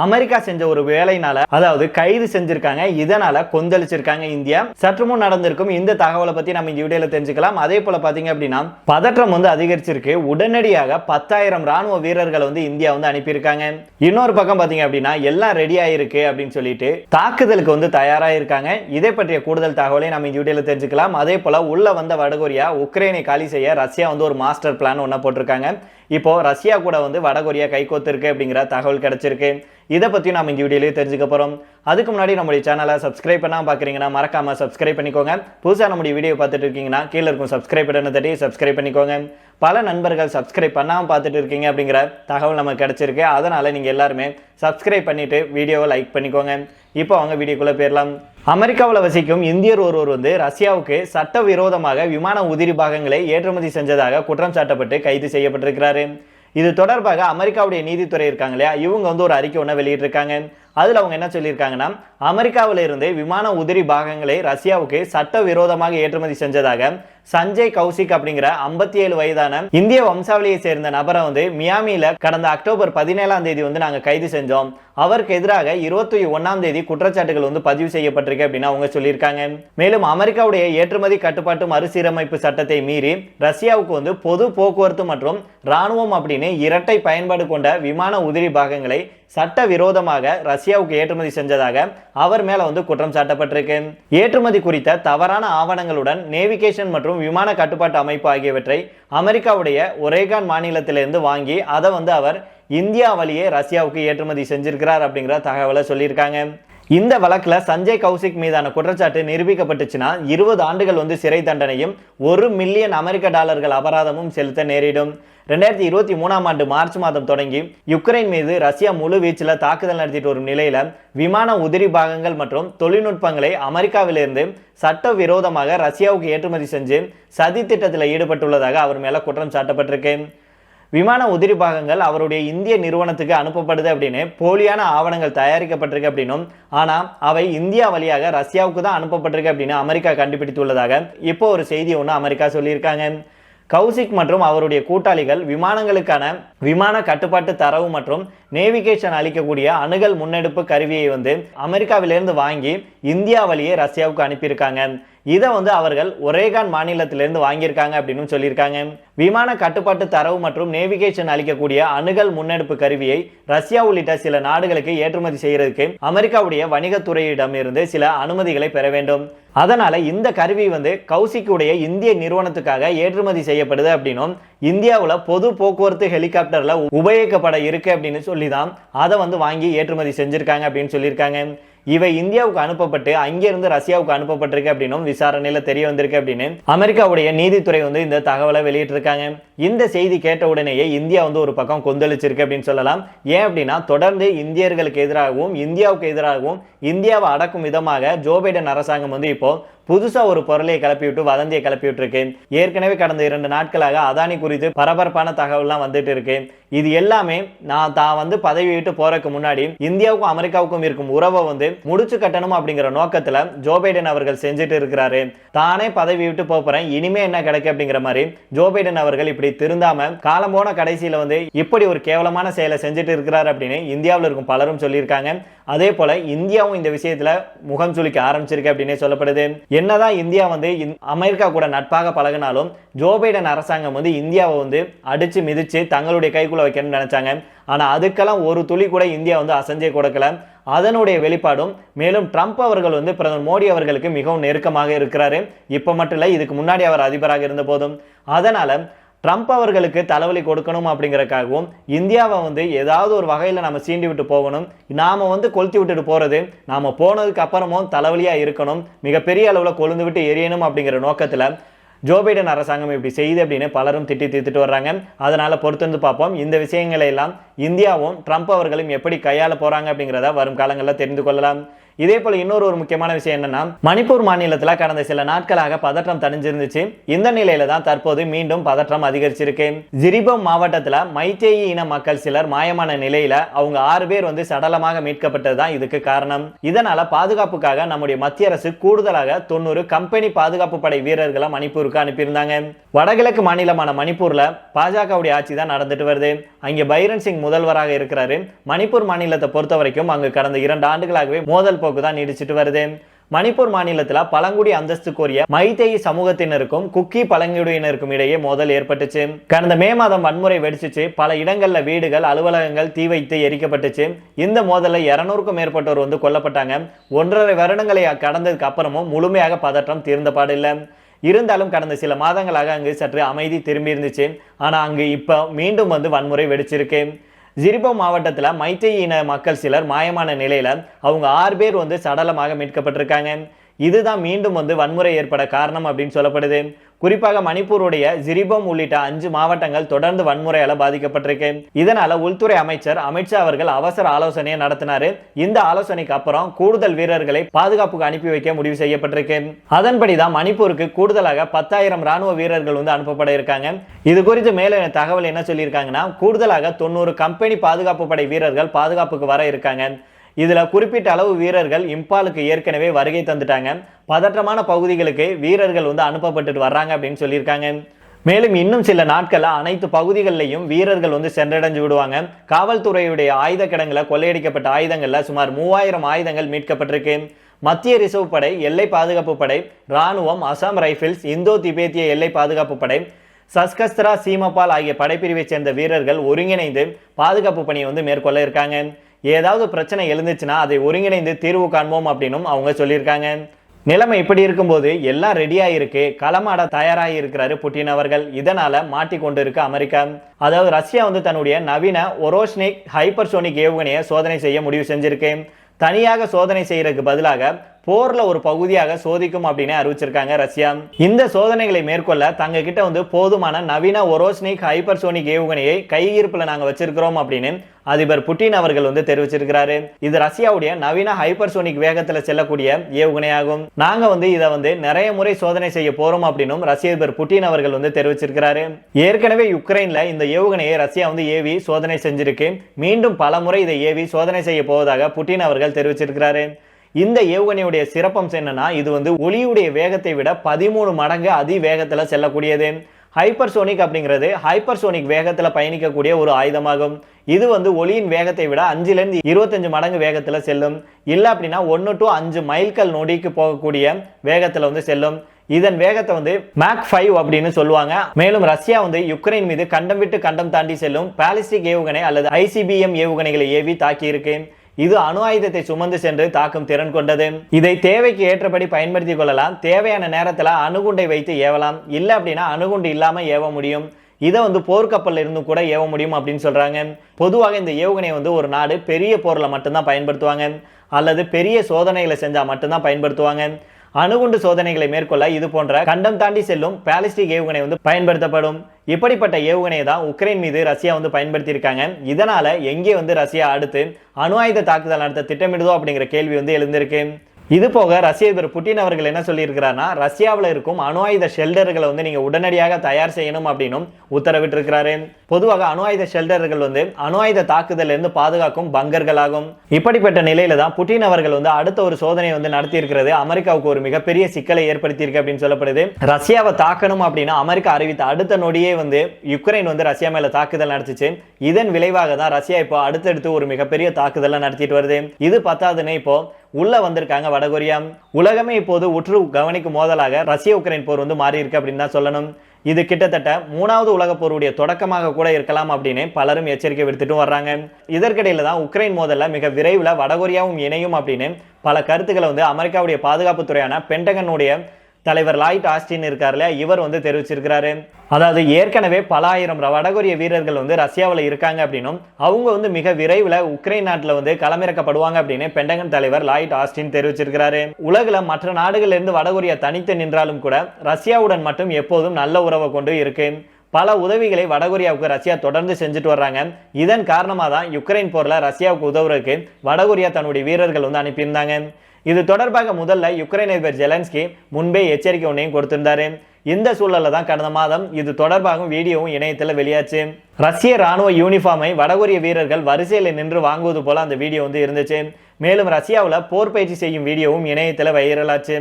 America செஞ்ச ஒரு வேலைனால அதாவது கைது செஞ்சிருக்காங்க. இதனால கொந்தளிச்சிருக்காங்க இந்தியா. சற்று முன் நடந்திருக்கும் இந்த தகவலை பத்தி நம்ம இந்த வீடியோல தெரிஞ்சுக்கலாம். அதே போல பாத்தீங்க அப்படின்னா பதற்றம் வந்து அதிகரிச்சிருக்கு. உடனடியாக பத்தாயிரம் ராணுவ வீரர்களை வந்து இந்தியா வந்து அனுப்பியிருக்காங்க. இன்னொரு பக்கம் பாத்தீங்க அப்படின்னா எல்லாம் ரெடி ஆயிருக்கு அப்படின்னு சொல்லிட்டு தாக்குதலுக்கு வந்து தயாரா இருக்காங்க இதை பற்றிய கூடுதல் தகவலை நம்ம இந்த வீடியோல தெரிஞ்சுக்கலாம். அதே போல உள்ள வந்த வடகொரியா உக்ரைனை காலி செய்ய ரஷ்யா வந்து ஒரு மாஸ்டர் பிளான் ஒன்ன போட்டிருக்காங்க. இப்போ ரஷ்யா கூட வந்து வடகொரியா கைகோத்திருக்கு அப்படிங்கிற தகவல் கிடைச்சிருக்கு. இதை பற்றியும் நம்ம இந்த வீடியோலேயே தெரிஞ்சுக்க போகிறோம் அதுக்கு முன்னாடி நம்மளுடைய சேனலை சப்ஸ்கிரைப் பண்ணால் பார்க்குறீங்கன்னா மறக்காமல் சப்ஸ்கிரைப் பண்ணிக்கோங்க. புதுசாக நம்முடைய வீடியோ பார்த்துட்டு இருக்கீங்கன்னா கீழே இருக்கும் சப்ஸ்கிரைப் பட்டனை தட்டி சப்ஸ்கிரைப் பண்ணிக்கோங்க. பல நண்பர்கள் சப்ஸ்கிரைப் பண்ணாமல் பார்த்துட்டு இருக்கீங்க அப்படிங்கிற தகவல் நமக்கு கிடைச்சிருக்கு. அதனால் நீங்கள் எல்லாருமே சப்ஸ்கிரைப் பண்ணிட்டு வீடியோவை லைக் பண்ணிக்கோங்க. இப்போ அவங்க வீடியோக்குள்ளே போயிடலாம். அமெரிக்காவில் வசிக்கும் இந்தியர் ஒருவர் வந்து ரஷ்யாவுக்கு சட்டவிரோதமாக விமான உதிரி பாகங்களை ஏற்றுமதி செஞ்சதாக குற்றம் சாட்டப்பட்டு கைது செய்யப்பட்டிருக்கிறாரு. இது தொடர்பாக அமெரிக்காவுடைய நீதித்துறை இருக்காங்க இல்லையா? இவங்க வந்து ஒரு அறிக்கை ஒன்று வெளியிட்டிருக்காங்க. அதில் அவங்க என்ன சொல்லியிருக்காங்கன்னா அமெரிக்காவிலிருந்து விமான உதிரி பாகங்களை ரஷ்யாவுக்கு சட்டவிரோதமாக ஏற்றுமதி செஞ்சதாக சஞ்சய் கௌசிக் அப்படிங்கிற ஐம்பத்தி ஏழு வயதான இந்திய வம்சாவளியை சேர்ந்த நபரை வந்து மியாமியில கடந்த அக்டோபர் பதினேழாம் தேதி வந்து நாங்கள் கைது செஞ்சோம். அவருக்கு எதிராக இருபத்தி ஒன்னாம் தேதி குற்றச்சாட்டுகள் வந்து பதிவு செய்யப்பட்டிருக்கு அப்படின்னு அவங்க சொல்லியிருக்காங்க. மேலும் அமெரிக்காவுடைய ஏற்றுமதி கட்டுப்பாட்டு மறுசீரமைப்பு சட்டத்தை மீறி ரஷ்யாவுக்கு வந்து பொது போக்குவரத்து மற்றும் ராணுவம் அப்படின்னு இரட்டை பயன்பாடு கொண்ட விமான உதிரி பாகங்களை சட்ட விரோதமாக ரஷ்யாவுக்கு ஏற்றுமதி செஞ்சதாக அவர் மேல வந்து குற்றம் சாட்டப்பட்டிருக்கு. ஏற்றுமதி குறித்த தவறான ஆவணங்களுடன் நேவிகேஷன் மற்றும் விமான கட்டுப்பாட்டு அமைப்பு ஆகியவற்றை அமெரிக்காவுடைய ஒரேகான் மாநிலத்திலிருந்து வாங்கி அதை வந்து அவர் இந்தியா வழியே ரஷ்யாவுக்கு ஏற்றுமதி செஞ்சிருக்கிறார் அப்படிங்கிற தகவலை சொல்லியிருக்காங்க. இந்த வழக்கில் சஞ்சய் கௌசிக் மீதான குற்றச்சாட்டு நிரூபிக்கப்பட்டுச்சுன்னா இருபது ஆண்டுகள் வந்து சிறை தண்டனையும் ஒரு மில்லியன் அமெரிக்க டாலர்கள் அபராதமும் செலுத்த நேரிடும். ரெண்டாயிரத்தி இருபத்தி மூணாம் ஆண்டு மார்ச் மாதம் தொடங்கி யுக்ரைன் மீது ரஷ்யா முழு வீச்சில் தாக்குதல் நடத்திட்டு வரும் நிலையில விமான உதிரி பாகங்கள் மற்றும் தொழில்நுட்பங்களை அமெரிக்காவிலிருந்து சட்டவிரோதமாக ரஷ்யாவுக்கு ஏற்றுமதி செஞ்சு சதி திட்டத்தில் ஈடுபட்டுள்ளதாக அவர் மேல குற்றம் சாட்டப்பட்டிருக்கு. விமான உதிரி பாகங்கள் அவருடைய இந்திய நிறுவனத்துக்கு அனுப்பப்படுது அப்படின்னு போலியான ஆவணங்கள் தயாரிக்கப்பட்டிருக்கு அப்படின்னும் ஆனால் அவை இந்தியா வழியாக ரஷ்யாவுக்கு தான் அனுப்பப்பட்டிருக்கு அப்படின்னு அமெரிக்கா கண்டுபிடித்துள்ளதாக இப்போ ஒரு செய்தி ஒன்று அமெரிக்கா சொல்லியிருக்காங்க. கௌசிக் மற்றும் அவருடைய கூட்டாளிகள் விமானங்களுக்கான விமான கட்டுப்பாட்டு தரவு மற்றும் நேவிகேஷன் அளிக்கக்கூடிய அணுகல் முன்னெடுப்பு கருவியை வந்து அமெரிக்காவிலிருந்து வாங்கி இந்தியா வழியே ரஷ்யாவுக்கு அனுப்பியிருக்காங்க. இதை வந்து அவர்கள் ஒரேகான் மாநிலத்திலிருந்து வாங்கியிருக்காங்க அப்படின்னு சொல்லியிருக்காங்க. விமான கட்டுப்பாட்டு தரவு மற்றும் நேவிகேஷன் அளிக்கக்கூடிய அணுகல் முன்னெடுப்பு கருவியை ரஷ்யா உள்ளிட்ட சில நாடுகளுக்கு ஏற்றுமதி செய்யறதுக்கு அமெரிக்காவுடைய வணிகத்துறையிடம் இருந்து சில அனுமதிகளை பெற வேண்டும். அதனால இந்த கருவி வந்து கௌசிக்குடைய இந்திய நிறுவனத்துக்காக ஏற்றுமதி செய்யப்படுது அப்படின்னும் இந்தியாவில் பொது போக்குவரத்து ஹெலிகாப்டர்ல உபயோகிக்கப்பட இருக்கு அப்படின்னு சொல்லி தான் அதை வந்து வாங்கி ஏற்றுமதி செஞ்சிருக்காங்க அப்படின்னு சொல்லியிருக்காங்க. இவை இந்தியாவுக்கு அனுப்பப்பட்டு அங்கிருந்து ரஷ்யாவுக்கு அனுப்பப்பட்டிருக்கு அப்படின்னும் விசாரணையில தெரிய வந்திருக்கு அப்படின்னு அமெரிக்காவுடைய நீதித்துறை வந்து இந்த தகவலை வெளியிட்டிருக்காங்க. இந்த செய்தி கேட்ட உடனேயே இந்தியா வந்து ஒரு பக்கம் கொந்தளிச்சிருக்கு அப்படின்னு சொல்லலாம். ஏன் அப்படின்னா தொடர்ந்து இந்தியர்களுக்கு எதிராகவும் இந்தியாவுக்கு எதிராகவும் இந்தியாவை அடக்கும் விதமாக ஜோ பைடன் அரசாங்கம் வந்து இப்போ புதுசாக ஒரு பொருளை கிளப்பி விட்டு வதந்தியை கிளப்பி விட்டுருக்கு ஏற்கனவே கடந்த இரண்டு நாட்களாக அதானி குறித்து பரபரப்பான தகவல்லாம் வந்துட்டு இருக்கு இது எல்லாமே நான் தான் வந்து பதவி விட்டு போறதுக்கு முன்னாடி இந்தியாவுக்கும் அமெரிக்காவுக்கும் இருக்கும் உறவை வந்து முடிச்சு கட்டணும் அப்படிங்கிற நோக்கத்துல ஜோ பைடன் அவர்கள் செஞ்சுட்டு இருக்கிறாரு. தானே பதவி விட்டு போறேன் இனிமே என்ன கிடைக்கும் அப்படிங்கிற மாதிரி ஜோ பைடன் அவர்கள் இப்படி திருந்தாம காலம் போன கடைசியில வந்து இப்படி ஒரு கேவலமான செயலை செஞ்சுட்டு இருக்கிறார் அப்படின்னு இந்தியாவில் இருக்கும் பலரும் சொல்லியிருக்காங்க. அதே போல இந்தியாவும் இந்த விஷயத்துல முகம் சுளிக்க ஆரம்பிச்சிருக்கு அப்படின்னே சொல்லப்படுது. என்னதான் இந்தியா வந்து இந்- அமெரிக்கா கூட நட்பாக பழகினாலும் ஜோ பைடன் அரசாங்கம் வந்து இந்தியாவை வந்து அடிச்சு மிதிச்சு தங்களுடைய கைக்குள்ள வைக்கணும்னு நினைச்சாங்க. ஆனால் அதுக்கெல்லாம் ஒரு துளி கூட இந்தியா வந்து அசஞ்சே கொடுக்கல. அதனுடைய வெளிப்பாடும் மேலும் ட்ரம்ப் அவர்கள் வந்து பிரதமர் மோடி அவர்களுக்கு மிகவும் நெருக்கமாக இருக்கிறாரு. இப்போ மட்டும் இல்லை இதுக்கு முன்னாடி அவர் அதிபராக இருந்த போதும். அதனால ட்ரம்ப் அவர்களுக்கு தலைவலி கொடுக்கணும் அப்படிங்கிறக்காகவும் இந்தியாவை வந்து ஏதாவது ஒரு வகையில் நம்ம சீண்டி விட்டு போகணும். நாம் வந்து கொளுத்தி விட்டுட்டு போகிறது நாம் போனதுக்கு அப்புறமும் தலைவலியாக இருக்கணும் மிகப்பெரிய அளவில் கொழுந்து விட்டு எரியணும் அப்படிங்கிற நோக்கத்தில் ஜோ பைடன் அரசாங்கம் இப்படி செய்யுது அப்படின்னு பலரும் திட்டி தீர்த்துட்டு வர்றாங்க. அதனால் பொறுத்திருந்து பார்ப்போம். இந்த விஷயங்களை எல்லாம் இந்தியாவும் ட்ரம்ப் அவர்களும் எப்படி கையாள போகிறாங்க அப்படிங்கிறத வரும் காலங்களில் தெரிந்து கொள்ளலாம். இதே போல இன்னொரு ஒரு முக்கியமான விஷயம் என்னன்னா மணிப்பூர் மாநிலத்தில் கடந்த சில நாட்களாக பதற்றம் தணிஞ்சிருந்துச்சு. இந்த நிலையில தான் தற்போது மீண்டும் பதற்றம் அதிகரிச்சிருக்கு. ஜிரிபம் மாவட்டத்தில் மைத்தேயி இன மக்கள் சிலர் மாயமான நிலையில அவங்க ஆறு பேர் வந்து சடலமாக மீட்கப்பட்டது தான் இதுக்கு காரணம். இதனால பாதுகாப்புக்காக நம்முடைய மத்திய அரசு கூடுதலாக தொண்ணூறு கம்பெனி பாதுகாப்பு படை வீரர்களை மணிப்பூருக்கு அனுப்பியிருந்தாங்க. வடகிழக்கு மாநிலமான மணிப்பூர்ல பாஜகவுடைய ஆட்சி தான் நடந்துட்டு வருது. அங்கே பைரன் சிங் முதல்வராக இருக்கிறாரு. மணிப்பூர் மாநிலத்தை பொறுத்த வரைக்கும் அங்கு கடந்த இரண்டு ஆண்டுகளாகவே மோதல் போக்கு தான் நீடிச்சிட்டு வருது. மணிப்பூர் மாநிலத்தில் பழங்குடி அந்தஸ்து கோரிய மைத்தேயி சமூகத்தினருக்கும் குக்கி பழங்குடியினருக்கும் இடையே மோதல் ஏற்பட்டுச்சு. கடந்த மே மாதம் வன்முறை வெடிச்சிச்சு. பல இடங்களில் வீடுகள் அலுவலகங்கள் தீ வைத்து எரிக்கப்பட்டுச்சு. இந்த மோதலில் இருநூறுக்கும் மேற்பட்டோர் வந்து கொல்லப்பட்டாங்க. ஒன்றரை வருடங்களை கடந்ததுக்கு அப்புறமும் முழுமையாக பதற்றம் தீர்ந்த பாடில்லை இருந்தாலும் கடந்த சில மாதங்களாக அங்கு சற்று அமைதி திரும்பி இருந்துச்சு ஆனால் அங்கு இப்போ மீண்டும் வந்து வன்முறை வெடிச்சிருக்கு. ஜிரிபோ மாவட்டத்தில் மைத்தேய் இன மக்கள் சிலர் மாயமான நிலையில் அவங்க ஆறு பேர் வந்து சடலமாக மீட்கப்பட்டிருக்காங்க. இதுதான் மீண்டும் வந்து வன்முறை ஏற்பட காரணம் அப்படின்னு சொல்லப்படுது. குறிப்பாக மணிப்பூருடைய ஜிரிபம் உள்ளிட்ட அஞ்சு மாவட்டங்கள் தொடர்ந்து வன்முறையால பாதிக்கப்பட்டிருக்கு. இதனால உள்துறை அமைச்சர் அமித்ஷா அவர்கள் அவசர ஆலோசனையை நடத்தினாரு. இந்த ஆலோசனைக்கு அப்புறம் கூடுதல் வீரர்களை பாதுகாப்புக்கு அனுப்பி வைக்க முடிவு செய்யப்பட்டிருக்கு. அதன்படிதான் மணிப்பூருக்கு கூடுதலாக பத்தாயிரம் ராணுவ வீரர்கள் வந்து அனுப்பப்பட இருக்காங்க. இது குறித்து மேல தகவல் என்ன சொல்லியிருக்காங்கன்னா கூடுதலாக தொண்ணூறு கம்பெனி பாதுகாப்பு படை வீரர்கள் பாதுகாப்புக்கு வர இருக்காங்க. இதில் குறிப்பிட்ட அளவு வீரர்கள் இம்பாலுக்கு ஏற்கனவே வருகை தந்துட்டாங்க. பதற்றமான பகுதிகளுக்கு வீரர்கள் வந்து அனுப்பப்பட்டுட்டு வர்றாங்க அப்படின்னு சொல்லியிருக்காங்க. மேலும் இன்னும் சில நாட்களில் அனைத்து பகுதிகளிலையும் வீரர்கள் வந்து சென்றடைஞ்சு விடுவாங்க. காவல்துறையுடைய ஆயுத கிடங்குல கொள்ளையடிக்கப்பட்ட ஆயுதங்களில் சுமார் மூவாயிரம் ஆயுதங்கள் மீட்கப்பட்டிருக்கு. மத்திய ரிசர்வ் படை எல்லை பாதுகாப்பு படை ராணுவம் அசாம் ரைஃபிள்ஸ் இந்தோ திபேத்திய எல்லை பாதுகாப்பு படை சஸ்கஸ்திரா சீமபால் ஆகிய படைப்பிரிவை சேர்ந்த வீரர்கள் ஒருங்கிணைந்து பாதுகாப்பு பணியை வந்து மேற்கொள்ள இருக்காங்க. ஏதாவது பிரச்சனை எழுந்துச்சுன்னா அதை ஒருங்கிணைந்து தீர்வு காண்போம் அப்படின்னும் அவங்க சொல்லியிருக்காங்க. நிலைமை இப்படி இருக்கும்போது எல்லாம் ரெடியாக இருக்கு களமாட தயாராக இருக்கிறாரு புட்டின் அவர்கள். இதனால மாட்டிக்கொண்டு இருக்கு அமெரிக்கா. அதாவது ரஷ்யா வந்து தன்னுடைய நவீன ஒரோஷ்னிக் ஹைப்பர்சோனிக் ஏவுகணையை சோதனை செய்ய முடிவு செஞ்சிருக்கு. தனியாக சோதனை செய்யறதுக்கு பதிலாக போர்ல ஒரு பகுதியாக சோதிக்கும் அப்படின்னு அறிவிச்சிருக்காங்க ரஷ்யா. இந்த சோதனைகளை மேற்கொள்ள தங்க கிட்ட வந்து போதுமான நவீன ஒரோஸ்னிக் ஹைப்பர்சோனிக் ஏவுகணையை கையிருப்புல நாங்க வச்சிருக்கிறோம் அப்படின்னு அதிபர் புட்டின் அவர்கள் வந்து தெரிவிச்சிருக்கிறாரு. இது ரஷ்யாவுடைய நவீன ஹைப்பர்சோனிக் வேகத்துல செல்லக்கூடிய ஏவுகணையாகும். நாங்க வந்து இதை வந்து நிறைய முறை சோதனை செய்ய போறோம் அப்படின்னும் ரஷ்ய அதிபர் புட்டின் அவர்கள் வந்து தெரிவிச்சிருக்கிறாரு. ஏற்கனவே யுக்ரைன்ல இந்த ஏவுகணையை ரஷ்யா வந்து ஏவி சோதனை செஞ்சிருக்கு. மீண்டும் பல முறை இதை ஏவி சோதனை செய்ய போவதாக புட்டின் அவர்கள் தெரிவிச்சிருக்கிறாரு. இந்த ஏவுகணையுடைய சிறப்பம்சம் என்னன்னா இது வந்து ஒளியுடைய வேகத்தை விட பதிமூணு மடங்கு அதிவேகத்தில் செல்லக்கூடியது. ஹைப்பர்சோனிக் அப்படிங்கிறது ஹைப்பர்சோனிக் வேகத்தில் பயணிக்கக்கூடிய ஒரு ஆயுதமாகும். இது வந்து ஒளியின் வேகத்தை விட அஞ்சுலேருந்து இருபத்தஞ்சு மடங்கு வேகத்தில் செல்லும். இல்லை அப்படின்னா ஒன்று டு அஞ்சு மைல்கள் நொடிக்கு போகக்கூடிய வேகத்தில் வந்து செல்லும். இதன் வேகத்தை வந்து மேக் ஃபைவ் அப்படின்னு சொல்லுவாங்க. மேலும் ரஷ்யா வந்து யுக்ரைன் மீது கண்டம் விட்டு கண்டம் தாண்டி செல்லும் பாலிஸ்டிக் ஏவுகணை அல்லது ஐசிபிஎம் ஏவுகணைகளை ஏவி தாக்கி இருக்கு இது அணு ஆயுதத்தை சுமந்து சென்று தாக்கும் திறன் கொண்டது. இதை தேவைக்கு ஏற்றபடி பயன்படுத்திக் கொள்ளலாம். தேவையான நேரத்தில் அணுகுண்டை வைத்து ஏவலாம். இல்லை அப்படின்னா அணுகுண்டு இல்லாமல் ஏவ முடியும். இதை வந்து போர்க்கப்பல்ல இருந்து கூட ஏவ முடியும் அப்படின்னு சொல்கிறாங்க பொதுவாக இந்த ஏவுகணையை வந்து ஒரு நாடு பெரிய போரில் மட்டும்தான் பயன்படுத்துவாங்க. அல்லது பெரிய சோதனைகளை செஞ்சால் மட்டும்தான் பயன்படுத்துவாங்க. அணுகுண்டு சோதனைகளை மேற்கொள்ள இது போன்ற கண்டம் தாண்டி செல்லும் பேலிஸ்டிக் ஏவுகணை வந்து பயன்படுத்தப்படும். இப்படிப்பட்ட ஏவுகணையை தான் உக்ரைன் மீது ரஷ்யா வந்து பயன்படுத்தியிருக்காங்க. இதனால எங்கே வந்து ரஷ்யா அடுத்து அணு ஆயுத தாக்குதல் நடத்த திட்டமிடுதோ அப்படிங்கிற கேள்வி வந்து எழுந்திருக்கு. இது போக ரஷ்ய அதிபர் புட்டின் அவர்கள் என்ன சொல்லியிருக்கிறார்னா ரஷ்யாவில் இருக்கும் அணு ஆயுத ஷெல்டர்களை வந்து நீங்கள் உடனடியாக தயார் செய்யணும் அப்படின்னும் உத்தரவிட்டிருக்கிறாரு. பொதுவாக அணு ஆயுத ஷெல்டர்கள் வந்து அணு ஆயுத தாக்குதல் இருந்து பாதுகாக்கும் பங்கர்களாகும். இப்படிப்பட்ட நிலையில தான் புட்டின் அவர்கள் வந்து அடுத்த ஒரு சோதனையை வந்து நடத்தி இருக்கிறது அமெரிக்காவுக்கு ஒரு மிகப்பெரிய சிக்கலை ஏற்படுத்தியிருக்கு அப்படின்னு சொல்லப்படுது. ரஷ்யாவை தாக்கணும் அப்படின்னா அமெரிக்கா அறிவித்த அடுத்த நொடியே வந்து யுக்ரைன் வந்து ரஷ்யா மேல தாக்குதல் நடத்துச்சு. இதன் விளைவாக தான் ரஷ்யா இப்போ அடுத்தடுத்து ஒரு மிகப்பெரிய தாக்குதலை நடத்திட்டு வருது. இது பத்தாதுன்னு இப்போ உள்ள வந்திருக்காங்க வடகொரியா. உலகமே இப்போது உற்று கவனிக்கும் மோதலாக ரஷ்ய உக்ரைன் போர் வந்து மாறி இருக்கு அப்படின்னு தான் சொல்லணும். இது கிட்டத்தட்ட மூணாவது உலகப் போருடைய தொடக்கமாக கூட இருக்கலாம் அப்படின்னு பலரும் எச்சரிக்கை விடுத்துட்டும் வர்றாங்க. இதற்கிடையில தான் உக்ரைன் மோதல்ல மிக விரைவில் வடகொரியாவும் இணையும் அப்படின்னு பல கருத்துக்களை வந்து அமெரிக்காவுடைய பாதுகாப்புத்துறையான பென்டகனுடைய தலைவர் லாய்ட் ஆஸ்டின் இருக்கார்ல இவர் வந்து தெரிவிச்சிருக்கிறாரு. அதாவது ஏற்கனவே பல ஆயிரம் வடகொரிய வீரர்கள் வந்து ரஷ்யாவில் இருக்காங்க அப்படின்னும் அவங்க வந்து மிக விரைவில் உக்ரைன் நாட்டில் வந்து களமிறக்கப்படுவாங்க அப்படின்னு பெண்டகன் தலைவர் லாய்ட் ஆஸ்டின் தெரிவிச்சிருக்கிறாரு. உலகில் மற்ற நாடுகளிலிருந்து வடகொரியா தனித்து நின்றாலும் கூட ரஷ்யாவுடன் மட்டும் எப்போதும் நல்ல உறவை கொண்டு இருக்கு. பல உதவிகளை வடகொரியாவுக்கு ரஷ்யா தொடர்ந்து செஞ்சுட்டு வர்றாங்க. இதன் காரணமாக தான் யுக்ரைன் போரில் ரஷ்யாவுக்கு உதவுறதுக்கு வடகொரியா தன்னுடைய வீரர்கள் வந்து அனுப்பியிருந்தாங்க. இது தொடர்பாக முதல்ல யுக்ரைன் அதிபர் ஜெலன்ஸ்கி முன்பே எச்சரிக்கை ஒன்றையும் கொடுத்திருந்தாரு. இந்த சூழலில் தான் கடந்த மாதம் இது தொடர்பாகவும் வீடியோவும் இணையத்தில் வெளியாச்சு. ரஷ்ய ராணுவ யூனிஃபார்மை வடகொரிய வீரர்கள் வரிசையில் நின்று வாங்குவது போல அந்த வீடியோ வந்து இருந்துச்சு. மேலும் ரஷ்யாவில் போர் பயிற்சி செய்யும் வீடியோவும் இணையத்தில் வைரலாச்சு.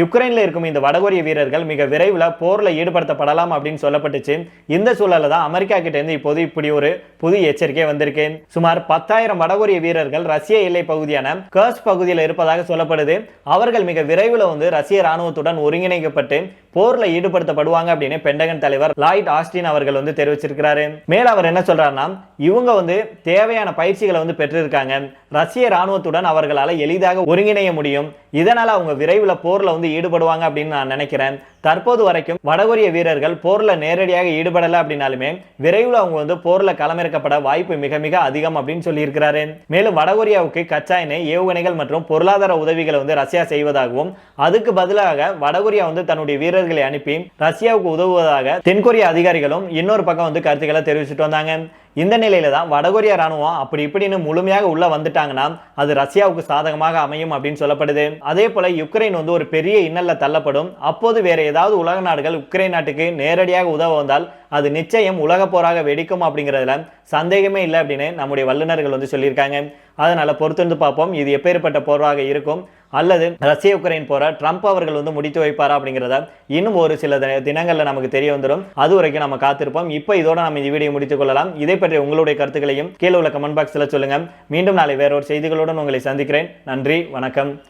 யுக்ரைனில் இருக்கும் இந்த வடகொரிய வீரர்கள் மிக விரைவில் போரில் ஈடுபடுத்தப்படலாம் அப்படின்னு சொல்லப்பட்டுச்சு. இந்த சூழல்ல தான் அமெரிக்கா கிட்டேருந்து இப்போது இப்படி ஒரு புது எச்சரிக்கை வந்திருக்கு. சுமார் பத்தாயிரம் வடகொரிய வீரர்கள் ரஷ்ய எல்லை பகுதியான கர்ஸ் பகுதியில் இருப்பதாக சொல்லப்படுது. அவர்கள் மிக விரைவில் வந்து ரஷ்ய ராணுவத்துடன் ஒருங்கிணைக்கப்பட்டு போர்ல ஈடுபடுத்தப்படுவாங்க அப்படின்னு பெண்டகன் தலைவர் லாய்ட் ஆஸ்டின் அவர்கள் வந்து தெரிவிச்சிருக்கிறாரு. மேல அவர் என்ன சொல்றாருன்னா இவங்க வந்து தேவையான பயிற்சிகளை வந்து பெற்றிருக்காங்க. ரஷ்ய ராணுவத்துடன் அவர்களால் எளிதாக ஒருங்கிணைய முடியும். இதனால் அவங்க விரைவில் போர்ல வந்து ஈடுபடுவாங்க அப்படின்னு நான் நினைக்கிறேன். தற்போது வரைக்கும் வடகொரிய வீரர்கள் போர்ல நேரடியாக ஈடுபடல அப்படின்னாலுமே விரைவில் அவங்க வந்து போரில் களமிறக்கப்பட வாய்ப்பு மிக மிக அதிகம் அப்படின்னு சொல்லியிருக்கிறாரு. மேலும் வடகொரியாவுக்கு கச்சா எண்ணெய் ஏவுகணைகள் மற்றும் பொருளாதார உதவிகளை வந்து ரஷ்யா செய்வதாகவும் அதுக்கு பதிலாக வடகொரியா வந்து தன்னுடைய வீரர்களை அனுப்பி ரஷ்யாவுக்கு உதவுவதாக தென்கொரிய அதிகாரிகளும் இன்னொரு பக்கம் வந்து கருத்துக்களை தெரிவிச்சுட்டு வந்தாங்க. இந்த நிலையில தான் வடகொரிய ராணுவம் அப்படி இப்படின்னு முழுமையாக உள்ள வந்துட்டாங்கன்னா அது ரஷ்யாவுக்கு சாதகமாக அமையும் அப்படின்னு சொல்லப்படுது. அதே போல யுக்ரைன் வந்து ஒரு பெரிய இன்னல்ல தள்ளப்படும். அப்போது வேற ஏதாவது உலக நாடுகள் உக்ரைன் நாட்டுக்கு நேரடியாக உதவ வந்தால் அது நிச்சயம் உலக போராக வெடிக்கும் அப்படிங்கிறதுல சந்தேகமே இல்லை அப்படின்னு நம்முடைய வல்லுநர்கள் வந்து சொல்லியிருக்காங்க. அதனால பொறுத்திருந்து பார்ப்போம். இது எப்பேற்பட்ட போராக இருக்கும். அல்லது ரஷ்ய உக்ரைன் போற ட்ரம்ப் அவர்கள் வந்து முடித்து வைப்பாரா அப்படிங்கிறத இன்னும் ஒரு சில தி- நமக்கு தெரிய வந்துடும். அது வரைக்கும் நம்ம காத்திருப்போம். இப்போ இதோட நம்ம இந்த வீடியோ முடித்துக் கொள்ளலாம். இதை பற்றி உங்களுடைய கருத்துக்களையும் கீழே உள்ள கமெண்ட் பாக்ஸில் சொல்லுங்க. மீண்டும் நாளை வேறொரு செய்திகளுடன் உங்களை சந்திக்கிறேன். நன்றி வணக்கம்.